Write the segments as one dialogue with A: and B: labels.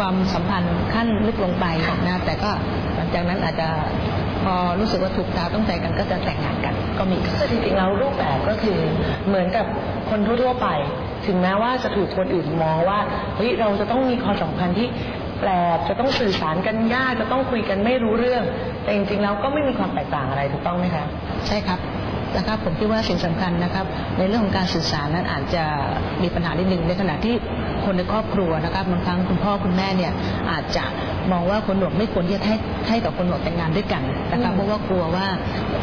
A: ความสัมพันธ์ขั้นลึกลงไปนะแต่ก็หลังจากนั้นอาจจะพอรู้สึกว่าถูกตาต้องใจกันก็จะแต่งงานกัน ก็มี
B: แต่จริงๆแล้วรูปแบบก็คือเหมือนกับคนทั่วๆไป ถึงแม้ว่าจะถูกคนอื่นมองว่าเฮ้ยเราจะต้องมีความสัมพันธ์ที่แปลกจะต้องสื่อสารกันยากจะต้องคุยกันไม่รู้เรื่อง แต่จริงๆแล้วก็ไม่มีความแตกต่างอะไรถูกต้องไหมคะ
A: ใช่ครับนะครับผมคิดว่าสิ่งสำคัญนะครับ ในเรื่องของการสื่อสารนั้นอาจจะมีปัญหานิดหนึ่งในขณะที่ คนในครอบครัวนะครับบางครั้งคุณพ่อคุณแม่เนี่ยอาจจะมองว่าคนหนวกไม่ควรที่จะให้ให้กับคนหนวกแต่งงานด้วยกันนะครับ
B: อืม
A: เพราะว่ากลัวว่า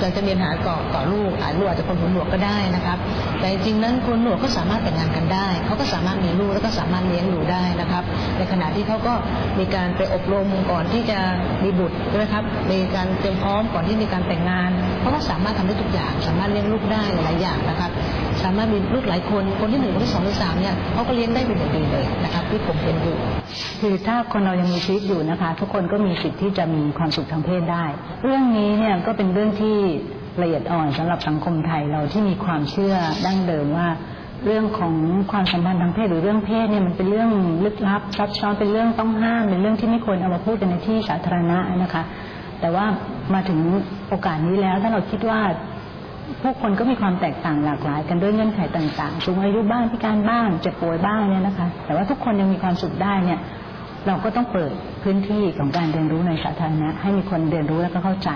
A: จะจะมีปัญหาก่อก่อลูกอาจลูกอาจจะคนหูหนวกก็ได้นะครับแต่จริงๆนั้นคนหนวกก็สามารถแต่งงานกันได้ เขาก็สามารถมีลูกแล้วก็สามารถเลี้ยงดูได้นะครับ ในขณะที่เขาก็มีการไปอบรมก่อนที่จะมีบุตรใช่ไหมครับมีการเตรียมพร้อมก่อนที่มีการแต่งงานเขาก็สามารถทำได้ทุกอย่าง สามารถเลี้ยงลูกได้หลายๆอย่างนะครับ สามารถมีลูกหลายคนคนที่หนึ่งคนที่สองคนที่สามเนี่ยเขาก็เลี้ยงได้เป็นอย่างดีเลยนะครับที่ผมเห็นอยู่
C: คือถ้าคนเรายังมีชีวิตอยู่นะคะ ทุกคนก็มีสิทธิ์ที่จะมีความสุขทางเพศได้ เรื่องนี้เนี่ยก็เป็นเรื่องที่ละเอียดอ่อนสำหรับสังคมไทยเราที่มีความเชื่อดั้งเดิมว่า เรื่องของความสัมพันธ์ทางเพศหรือเรื่องเพศเนี่ยมันเป็นเรื่องลึกลับซับซ้อนเป็นเรื่องต้องห้ามเป็นเรื่องที่ไม่ควรเอามาพูดกันในที่สาธารณะนะคะ แต่ว่ามาถึงโอกาสนี้แล้วถ้าเราคิดว่า ผู้คนก็มีความแตกต่างหลากหลาย กันด้วยเงื่อนไขต่างๆสูงอายุบ้างพิการบ้างเจ็บป่วยบ้างเนี่ยนะคะ แต่ว่าทุกคนยังมีความสุขได้เนี่ย เราก็ต้องเปิดพื้นที่ของการเรียนรู้ในสาธารณะให้มีคนเรียนรู้แล้วก็เข้าใจ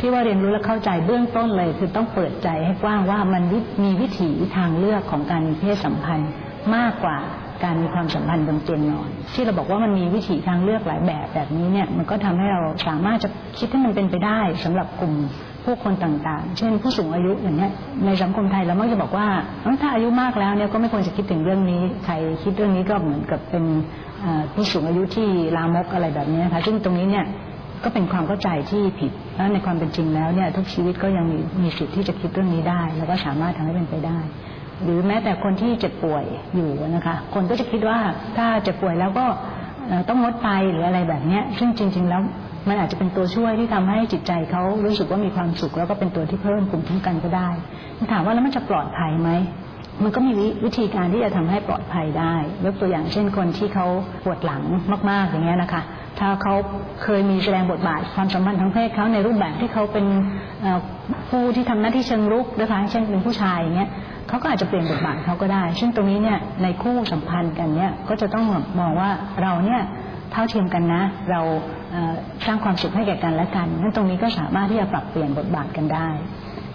C: ที่ว่าเรียนรู้และเข้าใจเบื้องต้นเลย คือต้องเปิดใจให้กว้างว่ามันมีวิถีทางเลือกของการมีเพศสัมพันธ์มากกว่าการมีความสัมพันธ์บนเตียงนอน ที่เราบอกว่ามันมีวิถีทางเลือกหลายแบบแบบนี้เนี่ยมันก็ทำให้เราสามารถจะคิดให้มันเป็นไปได้สำหรับกลุ่ม ผู้คนต่างๆ เช่น ผู้สูงอายุอย่างเนี้ยในสังคมไทยเรามักจะบอกว่าถ้าอายุมากแล้วเนี่ยก็ไม่ควรจะคิดถึงเรื่องนี้ใครคิดเรื่องนี้ก็เหมือนกับเป็นผู้สูงอายุที่ลามกอะไรแบบนี้นะคะซึ่งตรงนี้เนี่ยก็เป็นความเข้าใจที่ผิดแล้วในความเป็นจริงแล้วเนี่ยทุกชีวิตก็ยังมีมีสิทธิ์ที่จะคิดเรื่องนี้ได้ แล้วก็สามารถทำให้เป็นไปได้ หรือแม้แต่คนที่เจ็บป่วยอยู่นะคะคนก็จะคิดว่าถ้าเจ็บป่วยแล้วก็ต้องงดไปหรืออะไรแบบนี้ซึ่งจริง ๆ แล้ว มันอาจจะเป็นตัวช่วยที่ทำให้จิตใจเขารู้สึกว่ามีความสุข แล้วก็เป็นตัวที่เพิ่มภูมิคุ้มกันก็ได้ถามว่าแล้วมันจะปลอดภัยไหมมันก็มีวิธีการที่จะทำให้ปลอดภัยได้ ยกตัวอย่างเช่นคนที่เขาปวดหลังมากๆอย่างเงี้ยนะคะ ถ้าเขาเคยมีแสดงบทบาทความสัมพันธ์ทางเพศเขาในรูปแบบที่เขาเป็นเอ่อผู้ที่ทำหน้าที่เชิงรุกนะคะเช่นเป็นผู้ชายอย่างเงี้ยเขาก็อาจจะเปลี่ยนบทบาทเขาก็ได้ ซึ่งตรงนี้เนี่ยในคู่สัมพันธ์กันเนี่ยก็จะต้องมองว่าเราเนี่ย เท่าเทียมกันนะ เราสร้างความสุขให้แก่กันและกันนั่นตรงนี้ก็สามารถที่จะปรับเปลี่ยนบทบาทกันได้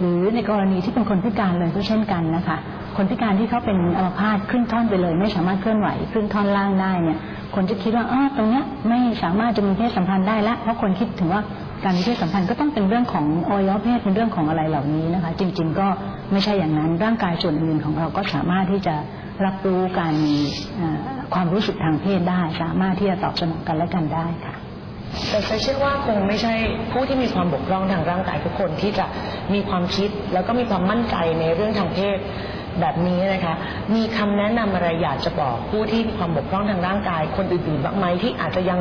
C: หรือในกรณีที่เป็นคนพิการเลยก็เช่นกันนะคะคนพิการที่เขาเป็นอัมพาตครึ่งท่อนไปเลย ไม่สามารถเคลื่อนไหวครึ่งท่อนล่างได้เนี่ยคนจะคิดว่าอ๋อตรงเนี้ยไม่สามารถจะมีเพศสัมพันธ์ได้ละเพราะคนคิดถึงว่าการมีเพศสัมพันธ์ก็ต้องเป็นเรื่องของอวัยวะเพศเป็นเรื่องของอะไรเหล่านี้นะคะ จริง ๆ ก็ไม่ใช่อย่างนั้นร่างกายส่วนอื่นของเราก็สามารถที่จะรับรู้การมี ความรู้สึกทางเพศได้ สามารถที่จะตอบสนองกันและกันได้ค่ะ
B: แต่เชื่อว่าคงไม่ใช่ผู้ที่มีความบกพร่องทางร่างกายทุกคนที่จะมีความคิดแล้วก็มีความมั่นใจในเรื่องทางเพศแบบนี้นะคะ มีคำแนะนำอะไรอยากจะบอกผู้ที่มีความบกพร่องทางร่างกาย คนอื่นๆบ้างไหมที่อาจจะยัง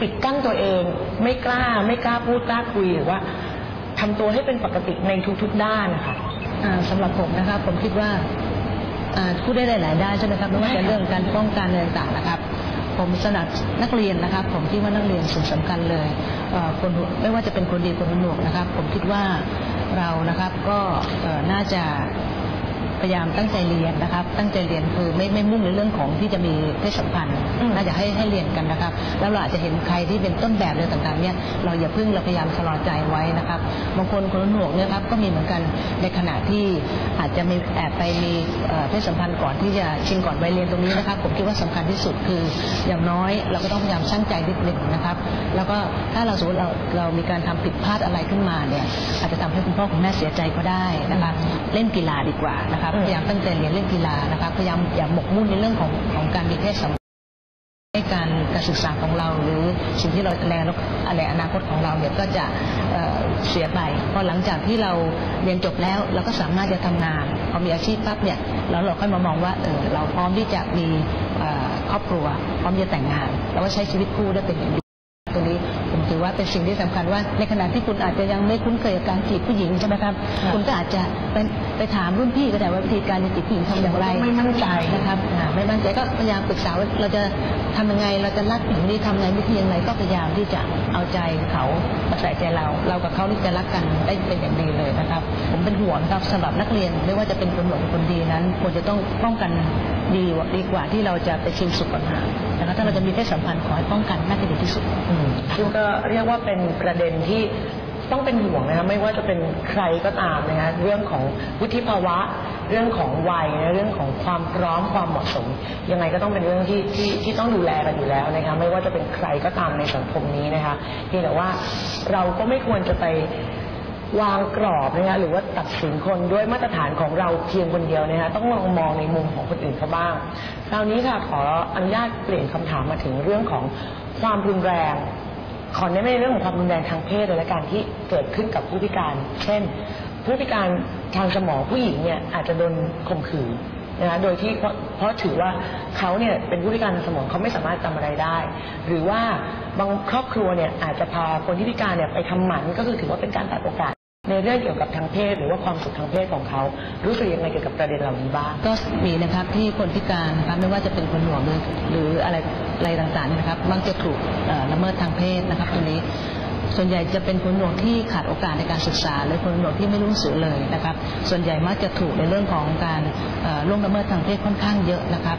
B: ปิดกั้นตัวเอง ไม่กล้าไม่กล้าพูดกล้าคุยหรือว่าทำตัวให้เป็นปกติในทุกๆด้านนะคะ
A: อ่าสำหรับผมนะครับผมคิดว่าอ่า พูดได้หลายๆด้านใช่ไหมครับไม่ว่าจะเรื่องการป้องกันอะไรต่างๆนะครับ ผมสนับนักเรียนนะครับ ผมคิดว่านักเรียนสิ่งสำคัญเลยเออคนไม่ว่าจะเป็นคนดีคนหนวกนะครับ ผมคิดว่าเรานะครับก็น่าจะ พยายามตั้งใจเรียนนะครับ ตั้งใจเรียนคือไม่ไม่มุ่งในเรื่องของที่จะมีเพศสัมพันธ์
B: อืม
A: น่าจะให้ให้เรียนกันนะครับ แล้วเราอาจจะเห็นใครที่เป็นต้นแบบอะไรต่างๆเนี่ยเราอย่าเพิ่งเราพยายามชะลอใจไว้นะครับบางคนคนหูหนวกเนี่ยครับก็มีเหมือนกันในขณะที่อาจจะมีแอบไปมีเอ่อเพศสัมพันธ์ก่อนที่จะชิงก่อนวัยเรียนตรงนี้นะครับผมคิดว่าสำคัญที่สุดคืออย่างน้อยเราก็ต้องพยายามชั่งใจนิดหนึ่งนะครับ แล้วก็ถ้าเราสมมติเราเรามีการทำผิดพลาดอะไรขึ้นมาเนี่ยอาจจะทำให้คุณพ่อคุณแม่เสียใจก็ได้นะครับเล่นกีฬาดีกว่านะครับ
B: อืม
A: พยายามตั้งใจเรียนเล่นกีฬานะครับพยายามอย่าหมกมุ่นในเรื่องของของการมีเพศสัมพันธ์ให้การการศึกษาของเราหรือสิ่งที่เราในอะไรอนาคตของเราเนี่ยก็จะเเสียไปพอหลังจากที่เราเรียนจบแล้วเราก็สามารถจะทำงานพอมีอาชีพปั๊บเนี่ยแล้วเราค่อยมามองว่าเออเราพร้อมที่จะมีครอบครัว พร้อมจะแต่งงาน แล้วก็ใช้ชีวิตคู่ได้เป็นอย่างดี ตรงนี้ผมถือว่าเป็นสิ่งที่สำคัญว่า ในขณะที่คุณอาจจะยังไม่คุ้นเคยกับการจีบผู้หญิงใช่ไหมครับ
B: ค่ะ
A: คุณก็อาจจะไปไปถามรุ่นพี่ก็ได้ว่าวิธีการจะจีบผู้หญิงทำอย่างไร
B: ไม่มั่นใจ
A: นะครับอ่าไม่มั่นใจก็พยายามปรึกษาว่าเราจะทำยังไงเราจะรักผู้หญิงนี้ทำยังไงวิธียังไงก็พยายามที่จะเอาใจเขามาใส่ใจเรา เรากับเขานี่จะรักกันได้เป็นอย่างดีเลยนะครับ ผมเป็นห่วงครับสำหรับนักเรียนไม่ว่าจะเป็นคนหลงคนดีนั้นควรจะต้องป้องกันดีกว่าดีกว่าที่เราจะไปชิงสุขปัญหา นะครับถ้าเราจะมีเพศสัมพันธ์ขอให้ป้องกันน่าจะดีที่สุด
B: ซึ่งก็เรียกว่าเป็นประเด็นที่ต้องเป็นห่วงนะคะไม่ว่าจะเป็นใครก็ตามนะคะเรื่องของวุฒิภาวะ เรื่องของวัยนะเรื่องของความพร้อมความเหมาะสม ยังไงก็ต้องเป็นเรื่องที่ที่ที่ต้องดูแลกันอยู่แล้วนะคะไม่ว่าจะเป็นใครก็ตามในสังคมนี้นะคะเพียงแต่ว่าเราก็ไม่ควรจะไป วางกรอบนะคะหรือว่าตัดสินคนด้วยมาตรฐานของเราเพียงคนเดียวนะคะต้องลองมองในมุมของคนอื่นเขาบ้าง คราวนี้ค่ะขออนุญาตเปลี่ยนคำถามมาถึงเรื่องของความรุนแรง ขอเน้นในเรื่องของความรุนแรงทางเพศเลยละกันที่เกิดขึ้นกับผู้พิการ เช่น ผู้พิการทางสมองผู้หญิงเนี่ยอาจจะโดนข่มขืนนะคะโดยที่เพราะถือว่าเขาเนี่ยเป็นผู้พิการทางสมองเขาไม่สามารถจำอะไรได้ หรือว่าบางครอบครัวเนี่ยอาจจะพาคนที่พิการเนี่ยไปทำหมันก็คือถือว่าเป็นการตัดโอกาส ในเรื่องเกี่ยวกับทางเพศหรือว่าความสุขทางเพศของเขา รู้สึกยังไงเกี่ยวกับประเด็นเหล่านี้บ้าง
A: ก็มีนะครับที่คนพิการนะครับไม่ว่าจะเป็นคนหนวกหรือหรืออะไรอะไรต่างๆนะครับมักจะถูกละเมิดทางเพศนะครับตรงนี้ ส่วนใหญ่จะเป็นคนหนวกที่ขาดโอกาสในการศึกษา หรือคนหนวกที่ไม่รู้สือเลยนะครับ ส่วนใหญ่มักจะถูกในเรื่องของการล่วงละเมิดทางเพศค่อนข้างเยอะนะครับ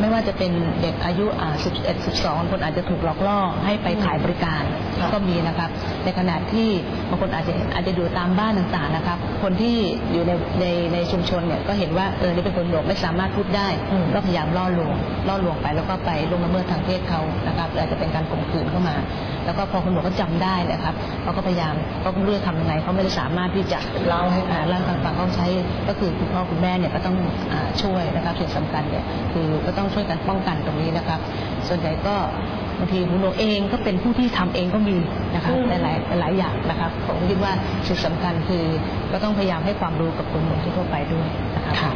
A: ไม่ว่าจะเป็นเด็กอายุอ่า11 12 คนอาจจะถูกหลอกล่อให้ไปขายบริการ
B: ครับ
A: ก็มีนะครับ ในขณะที่บางคนอาจจะอาจจะอยู่ตามบ้านต่างๆนะครับ คนที่อยู่ในในในชุมชนเนี่ยก็เห็นว่าเออนี่เป็นคนหนวกไม่สามารถพูดได้
B: อืม
A: ก็พยายามล่อลวงล่อลวงไปแล้วก็ไปล่วงละเมิดทางเพศเขานะครับหรืออาจจะเป็นการข่มขืนเข้ามา แล้วก็พอคนหนวกเขาจำได้นะครับเขาก็พยายามเขาก็ไม่รู้จะทำยังไงเขาไม่ได้สามารถที่จะ
B: เล่าให้
A: อ่าเล่าให้ฟังเขาใช้ก็คือคุณพ่อคุณแม่เนี่ยก็ต้องอ่าช่วยนะครับสิ่งสำคัญเนี่ยคือก็ต้องช่วยกันป้องกันตรงนี้นะครับ ส่วนใหญ่ก็บางทีคุณหนวกเองก็เป็นผู้ที่ทำเองก็มีนะครับ
B: อืม
A: หลายๆหลายอย่างนะครับผมคิดว่าสิ่งสำคัญคือก็ต้องพยายามให้ความรู้กับคนหนวกทั่วๆไปด้วยนะครับ
B: ค่ะ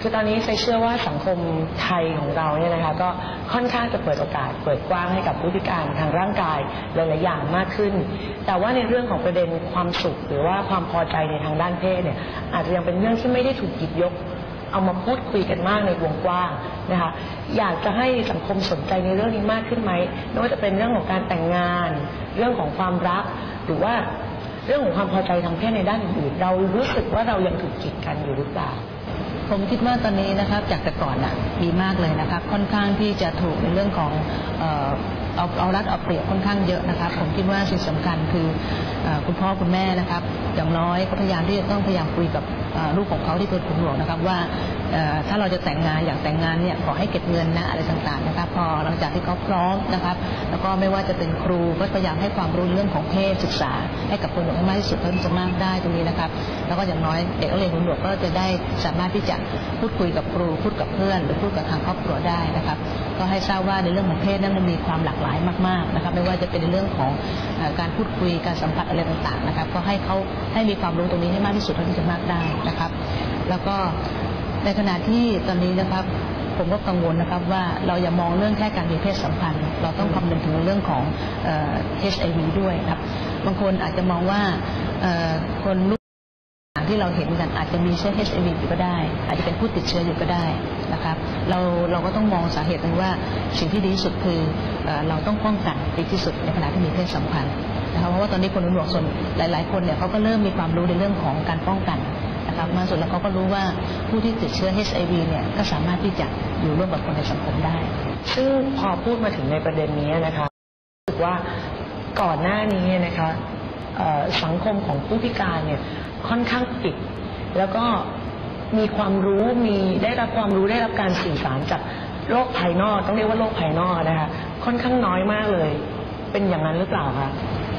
B: คือตอนนี้ใครเชื่อว่าสังคมไทยของเราเนี่ยนะคะก็ค่อนข้างจะเปิดโอกาส เปิดกว้างให้กับผู้พิการทางร่างกายหลายๆอย่างมากขึ้น แต่ว่าในเรื่องของประเด็นความสุข หรือว่าความพอใจในทางด้านเพศเนี่ยอาจจะยังเป็นเรื่องที่ไม่ได้ถูกหยิบยก เอามาพูดคุยกันมากในวงกว้างนะคะอยากจะให้สังคมสนใจในเรื่องนี้มากขึ้นไหมไม่ว่าจะเป็นเรื่องของการแต่งงาน เรื่องของความรัก หรือว่าเรื่องของความพอใจทางเพศในด้านอื่นเรารู้สึกว่าเรายังถูกกีดกันอยู่หรือเปล่า
A: ผมคิดว่าตอนนี้นะครับจากแต่ก่อนน่ะดีมากเลยนะครับ ค่อนข้างที่จะถูกในเรื่องของ เอาเอารัดเอาเปรียบค่อนข้างเยอะนะครับ ผมคิดว่าสิ่งสำคัญคือคุณพ่อคุณแม่นะครับ อย่างน้อยก็พยายามที่จะต้องพยายามคุยกับลูกของเขาที่เป็นขุนหลวงนะครับว่า ถ้าเราจะแต่งงานอยากแต่งงานเนี่ยขอให้เก็บเงินนะอะไรต่างๆนะครับพอหลังจากที่เขาพร้อมนะครับแล้วก็ไม่ว่าจะเป็นครูก็พยายามให้ความรู้เรื่องของเพศศึกษา ให้กับคนหลวงให้มากที่สุดเท่าที่จะมากได้ตรงนี้นะครับ แล้วก็อย่างน้อยเด็กนักเรียนขุนหลวก็จะได้สามารถที่จะพูดคุยกับครู พูดกับเพื่อน หรือพูดกับทางครอบครัวได้นะครับ ก็ให้ทราบว่าในเรื่องของเพศนั้นมันมีความหลากหลายมากๆนะครับไม่ว่าจะเป็นในเรื่องของการพูดคุยการสัมผัสอะไรต่างๆนะครับ ก็ให้เขาให้มีความรู้ตรงนี้ให้มากที่สุดเท่าที่จะมากได้นะครับ แล้วก็ ในขณะที่ตอนนี้นะครับผมก็กังวลนะครับว่าเราอย่ามองเรื่องแค่การมีเพศสัมพันธ์ เราต้องคำนึงถึงเรื่องของเอ่อ HIV ด้วยครับบางคนอาจจะมองว่าคนลูกที่เราเห็นกันอาจจะมีเชื้อ HIV อยู่ก็ได้ อาจจะเป็นผู้ติดเชื้ออยู่ก็ได้นะครับ เราเราก็ต้องมองสาเหตุกันว่าสิ่งที่ดีที่สุดคือเอเราต้องป้องกันดีที่สุดในขณะที่มีเพศสัมพันธ์นะครับเพราะว่าตอนนี้คนรุ่นหนวกส่วนหลาย ๆ คนเนี่ยเขาก็เริ่มมีความรู้ในเรื่องของการป้องกัน นะครับมาส่วนแล้วเขาก็รู้ว่าผู้ที่ติดเชื้อ HIV เนี่ยก็สามารถที่จะอยู่ร่วมกับคนในสังคมได้
B: ซึ่งพอพูดมาถึงในประเด็นนี้นะคะรู้สึกว่าก่อนหน้านี้นะคะเอ่อสังคมของผู้พิการเนี่ยค่อนข้างปิด แล้วก็มีความรู้มีได้รับความรู้ได้รับการสื่อสารจากโลกภายนอก ต้องเรียกว่าโลกภายนอกนะคะค่อนข้างน้อยมากเลย เป็นอย่างนั้นหรือเปล่าคะ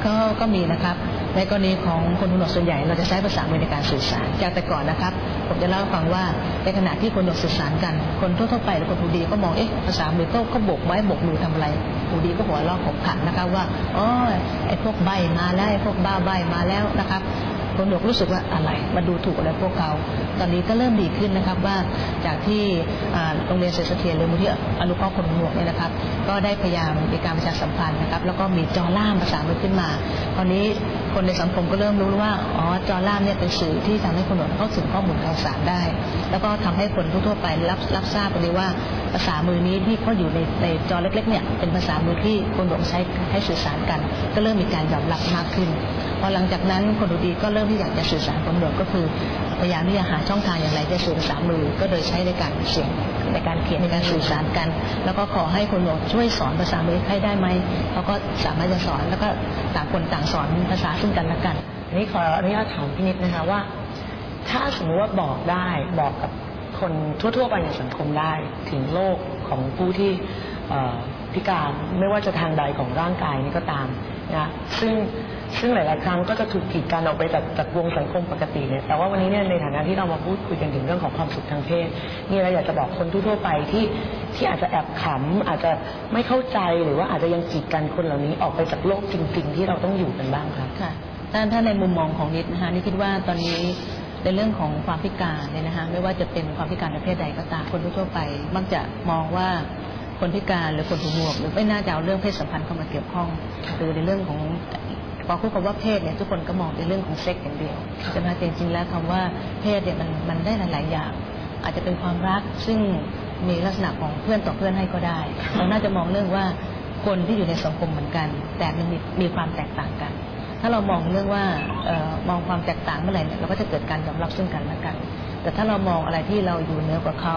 A: ก็ก็มีนะครับ ในกรณีของคนหูหนวกส่วนใหญ่เราจะใช้ภาษามือในการสื่อสารจากแต่ก่อนนะครับ ผมจะเล่าฟังว่าในขณะที่คนหนวกสื่อสารกัน คนทั่วๆไปหรือคนหูดีก็มองเอ๊ะภาษามือก็ก็บกไม้บกมือทำอะไรหูดีก็หัวเราะขบขันนะครับว่าอ๋อไอ้พวกใบมาแล้วไอ้พวกบ้าใบมาแล้วนะครับคนหนวกรู้สึกว่าอะไรมาดูถูกอะไรพวกเขาตอนนี้ก็เริ่มดีขึ้นนะครับว่าจากที่โรงเรียนเศรษฐเสถียรหรือมูลที่อนุเคราะห์คนหูหนวกเนี่ยนะครับ ก็ได้พยายามมีการประชาสัมพันธ์นะครับ แล้วก็มีจอล่ามภาษามือขึ้นมา ตอนนี้ คนในสังคมก็เริ่มรู้ว่าอ๋อจอล่ามเนี่ยเป็นสื่อที่ทำให้คนหนวกเข้าถึงข้อมูลข่าวสารได้ แล้วก็ทำให้คนทั่วไปรับรับทราบไปเลยว่าภาษามือนี้ที่เขาอยู่ในในจอเล็กๆเนี่ยเป็นภาษามือที่คนหนวกใช้ให้สื่อสารกัน ก็เริ่มมีการยอมรับมากขึ้นพอหลังจากนั้นคนดูดีก็เริ่มที่อยากจะสื่อสารคนหนวกก็คือพยายามที่จะหาช่องทางอย่างไรจะสื่อภาษามือก็โดยใช้ในการเขียน ในการเขียนในการสื่อสารกัน แล้วก็ขอให้คนหนวกช่วยสอนภาษามือให้ได้ไหมเขาก็สามารถจะสอนแล้วก็ต่างคนต่างสอนภาษาซึ่งกันและกัน
B: นนี้ขออนุญาตถามพี่นิดนะคะว่า ถ้าสมมติว่าบอกได้บอกกับคนทั่ว ๆ ไปในสังคมได้ถึงโลกของผู้ที่พิการไม่ว่าจะทางใดของร่างกายนี่ก็ตามนะซึ่ง ซึ่งหลาย ๆ ครั้งก็จะถูกกีดกันออกไปจากจากวงสังคมปกติเนี่ยแต่ว่าวันนี้เนี่ยในฐานะที่เรามาพูดคุยกันถึงเรื่องของความสุขทางเพศมีอะไรอยากจะบอกคนทั่ว ๆ ไปที่ที่อาจจะแอบขำอาจจะไม่เข้าใจหรือว่าอาจจะยังกีดกันคนเหล่านี้ออกไปจากโลกจริง ๆ ที่เราต้องอยู่กันบ้างคะ
A: ค่ะถ้าถ้าในมุมมองของนิดนะคะนิดคิดว่าตอนนี้ในเรื่องของความพิการเนี่ยนะคะไม่ว่าจะเป็นความพิการประเภทใดก็ตามคนทั่วไป มักจะมองว่าคนพิการหรือคนหูหนวก หรือไม่น่าจะเอาเรื่องเพศสัมพันธ์เข้ามาเกี่ยวข้องหรือในเรื่องของ พอพูดคำว่าเพศเนี่ยทุกคนก็มองในเรื่องของเซ็กอย่างเดียวใช่ไหมแต่จริงๆแล้วคำว่าเพศเนี่ยมันมันได้หลายๆอย่าง อาจจะเป็นความรักซึ่งมีลักษณะของเพื่อนต่อเพื่อนให้ก็ได้ เราน่าจะมองเรื่องว่าคนที่อยู่ในสังคมเหมือนกัน แต่มันมีมีความแตกต่างกัน ถ้าเรามองเรื่องว่าเออมองความแตกต่างเมื่อไหร่เนี่ยเราก็จะเกิดการยอมรับซึ่งกันและกัน แต่ถ้าเรามองอะไรที่เราอยู่เหนือกว่าเขา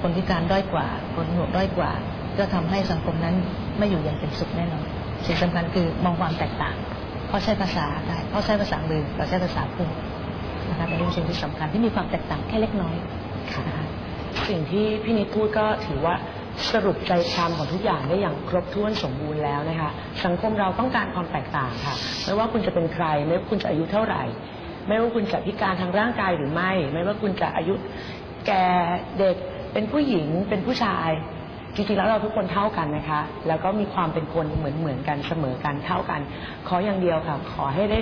A: คนพิการด้อยกว่า คนหนวกด้อยกว่า ก็ทำให้สังคมนั้นไม่อยู่อย่างเป็นสุขแน่นอนสิ่งสำคัญคือมองความแตกต่าง เพราะใช้ภาษาได้เพราะใช้ภาษามือเราใช้ภาษาพูดนะคะเป็นเรื่องสิ่งที่สำคัญที่มีความแตกต่างแค่เล็กน้อยนะคะ
B: สิ่งที่พี่นิดพูดก็ถือว่าสรุปใจความของทุกอย่างได้อย่างครบถ้วนสมบูรณ์แล้วนะคะ สังคมเราต้องการความแตกต่างค่ะ ไม่ว่าคุณจะเป็นใคร ไม่ว่าคุณจะอายุเท่าไหร่ ไม่ว่าคุณจะพิการทางร่างกายหรือไม่ ไม่ว่าคุณจะอายุแก่เด็กเป็นผู้หญิงเป็นผู้ชาย จริงๆแล้วเราทุกคนเท่ากันนะคะ แล้วก็มีความเป็นคนเหมือนเหมือนๆกันเสมอกันเท่ากัน ขออย่างเดียวค่ะ ขอให้ได้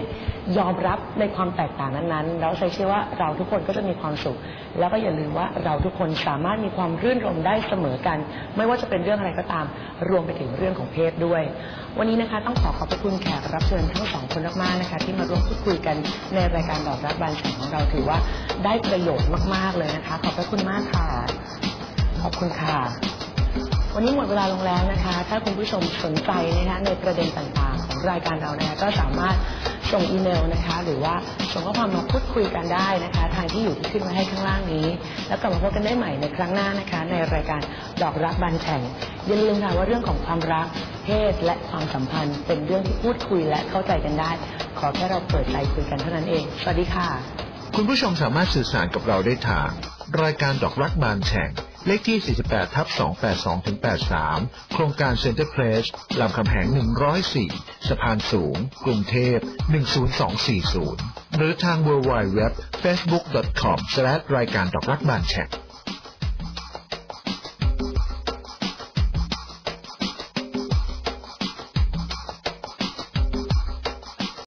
B: ยอมรับในความแตกต่างนั้นๆ แล้วใช้เชื่อว่าเราทุกคนก็จะมีความสุข แล้วก็อย่าลืมว่าเราทุกคนสามารถมีความรื่นรมได้เสมอกัน ไม่ว่าจะเป็นเรื่องอะไรก็ตาม รวมไปถึงเรื่องของเพศด้วย วันนี้นะคะต้องขอขอบพระคุณแขกรับเชิญทั้งสองคนมากๆนะคะ ที่มาร่วมพูดคุยกันในรายการดอกรักบานแสงของเราถือว่าได้ประโยชน์มาก ๆเลยนะคะ ขอบพระคุณมากค่ะ ขอบคุณค่ะ วันนี้หมดเวลาลงแล้วนะคะ ถ้าคุณผู้ชมสนใจนะคะในประเด็นต่างๆ ของรายการเรานะคะก็สามารถส่งอีเมลนะคะ หรือว่าส่งข้อความมาพูดคุยกันได้นะคะ ทางที่อยู่ที่ขึ้นมาให้ข้างล่างนี้ แล้วกลับมาพบกันได้ใหม่ในครั้งหน้านะคะ ในรายการดอกรักบันแข่งอย่าลืมค่ะว่าเรื่องของความรักเพศและความสัมพันธ์ เป็นเรื่องที่พูดคุยและเข้าใจกันได้ ขอแค่เราเปิดใจคุยกันเท่านั้นเอง สวัสดีค่ะ
D: คุณผู้ชมสามารถสื่อสารกับเราได้ทาง รายการดอกรักบานแฉ่ง เลขที่ 48 ทับ 282-83 โครงการเซ็นเตอร์เพลสลำคำแหง 104 สะพานสูง กรุงเทพ 10240 หรือทาง w w w facebook com รายการดอกรักบานแฉก